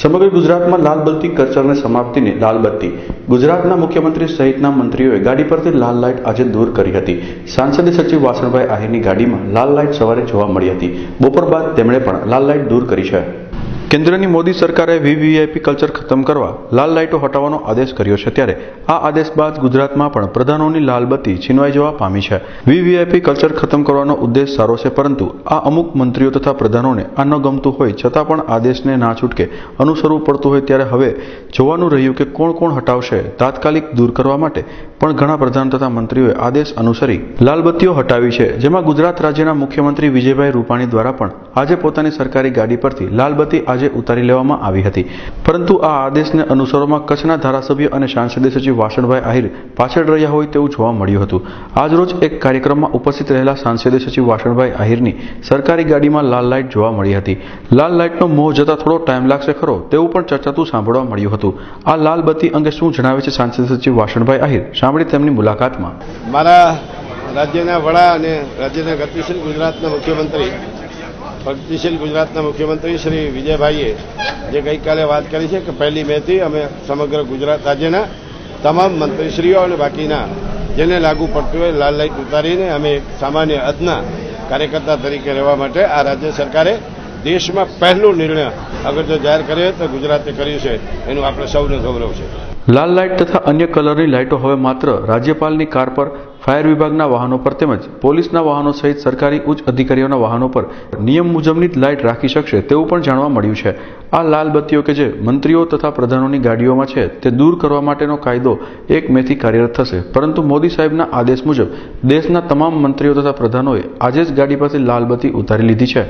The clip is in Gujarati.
સમગ્ર ગુજરાતમાં લાલ બત્તી કલ્ચરને સમાપ્તિની લાલ બત્તી. ગુજરાતના મુખ્યમંત્રી સહિતના મંત્રીઓએ ગાડી પરથી લાલ લાઇટ આજે દૂર કરી હતી. સાંસદ સચિવ વાસણભાઈ આહિરની ગાડીમાં લાલ લાઇટ સવારે જોવા મળી હતી. બપોર બાદ તેમણે પણ લાલ લાઇટ દૂર કરી છે. કેન્દ્રની મોદી સરકારે વીવીઆઈપી કલ્ચર ખતમ કરવા લાલ લાઇટો હટાવવાનો આદેશ કર્યો છે ત્યારે આ આદેશ બાદ ગુજરાતમાં પણ પ્રધાનોની લાલ બત્તી છીનવાઈ જવા પામી છે. વીવીઆઈપી કલ્ચર ખતમ કરવાનો ઉદ્દેશ સારો છે પરંતુ આ અમુક મંત્રીઓ તથા પ્રધાનોને આ ન ગમતું હોય છતાં પણ આદેશને ના છૂટકે અનુસરવું પડતું હોય ત્યારે હવે જોવાનું રહ્યું કે કોણ કોણ હટાવશે તાત્કાલિક દૂર કરવા માટે. પણ ઘણા પ્રધાન તથા મંત્રીઓએ આદેશ અનુસરી લાલબત્તીઓ હટાવી છે, જેમાં ગુજરાત રાજ્યના મુખ્યમંત્રી વિજયભાઈ રૂપાણી દ્વારા પણ આજે પોતાની સરકારી ગાડી પરથી લાલબત્તી આજે ઉતારી લેવામાં આવી હતી. પરંતુ આ આદેશને અનુસરવામાં કચ્છના ધારાસભ્ય અને સાંસદીય સચિવ વાસણભાઈ આહિર પાછળ રહ્યા હોય તેવું જોવા મળ્યું હતું. આજરોજ એક કાર્યક્રમમાં ઉપસ્થિત રહેલા સાંસદીય સચિવ વાસણભાઈ આહિરની સરકારી ગાડીમાં લાલ લાઇટ જોવા મળી હતી. લાલ લાઇટનો મોહ જતા થોડો ટાઈમ લાગશે ખરો તેવું પણ ચર્ચાતું સાંભળવા મળ્યું હતું. આ લાલ બત્તી અંગે શું જણાવે છે સાંસદ સચિવ વાસણભાઈ આહિર? સાંભળી તેમની મુલાકાતમાં. મારા રાજ્યના વડા અને રાજ્યના ગતિશીલ ગુજરાતના મુખ્યમંત્રી પ્રગતિશીલ ગુજરાતના મુખ્યમંત્રી શ્રી વિજયભાઈએ જે ગઈકાલે વાત કરી છે કે પહેલી મેથી અમે સમગ્ર ગુજરાત રાજ્યના તમામ મંત્રીશ્રીઓ અને બાકીના જેને લાગુ પડતું હોય લાલ લાઇટ ઉતારીને અમે એક સામાન્ય અદના કાર્યકર્તા તરીકે રહેવા માટે આ રાજ્ય સરકારે દેશમાં પહેલો નિર્ણય અગર જો જાહેર કર્યો તો ગુજરાતે કર્યું છે. એનું આપણે સૌને ગૌરવ છે. લાલ લાઇટ તથા અન્ય કલરની લાઇટો હવે માત્ર રાજ્યપાલની કાર પર ફાયર વિભાગના વાહનો પર તેમજ પોલીસના વાહનો સહિત સરકારી ઉચ્ચ અધિકારીઓના વાહનો પર નિયમ મુજબની લાઇટ રાખી શકશે તેવું પણ જાણવા મળ્યું છે. આ લાલ બત્તીઓ કે જે મંત્રીઓ તથા પ્રધાનોની ગાડીઓમાં છે તે દૂર કરવા માટેનો કાયદો એક મેથી કાર્યરત થશે. પરંતુ મોદી સાહેબના આદેશ મુજબ દેશના તમામ મંત્રીઓ તથા પ્રધાનોએ આજે જ ગાડી પાસે લાલ બત્તી ઉતારી લીધી છે.